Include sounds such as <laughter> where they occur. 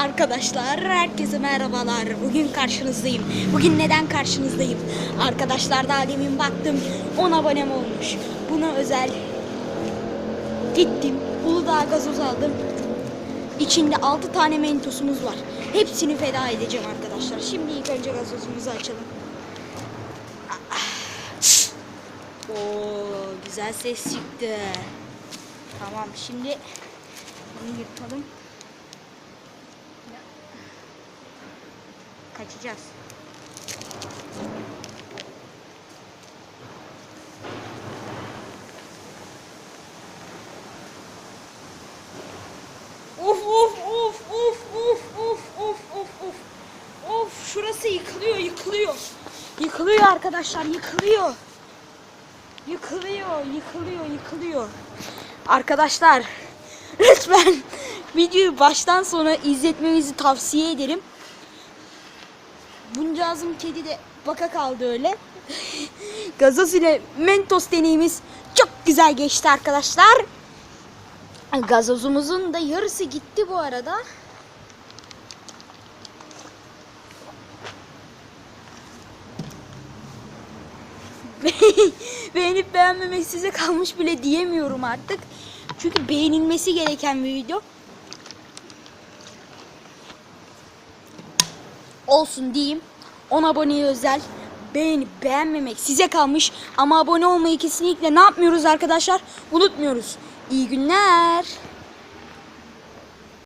Arkadaşlar herkese merhabalar. Bugün karşınızdayım. Bugün neden karşınızdayım? Arkadaşlar daha demin baktım 10 abonem olmuş. Buna özel gittim. Uludağ gazoz aldım. İçinde 6 tane mentosumuz var. Hepsini feda edeceğim arkadaşlar. Şimdi ilk önce gazozumuzu açalım. Oo, güzel ses çıktı. Tamam şimdi bunu yırtalım. Kaçacağız. Of of of of of of of of of. Of şurası yıkılıyor yıkılıyor. Yıkılıyor arkadaşlar yıkılıyor. Yıkılıyor yıkılıyor yıkılıyor. Arkadaşlar <laughs> lütfen videoyu baştan sona izletmenizi tavsiye ederim. Buncağızım kedi de baka kaldı öyle. Gazoz ile Mentos deneyimiz çok güzel geçti arkadaşlar. Gazozumuzun da yarısı gitti bu arada. <laughs> Beğenip beğenmemek size kalmış bile diyemiyorum artık. Çünkü beğenilmesi gereken bir video. Olsun diyeyim. 10 aboneye özel. Beğenip beğenmemek size kalmış. Ama abone olmayı kesinlikle ne yapmıyoruz arkadaşlar? Unutmuyoruz. İyi günler.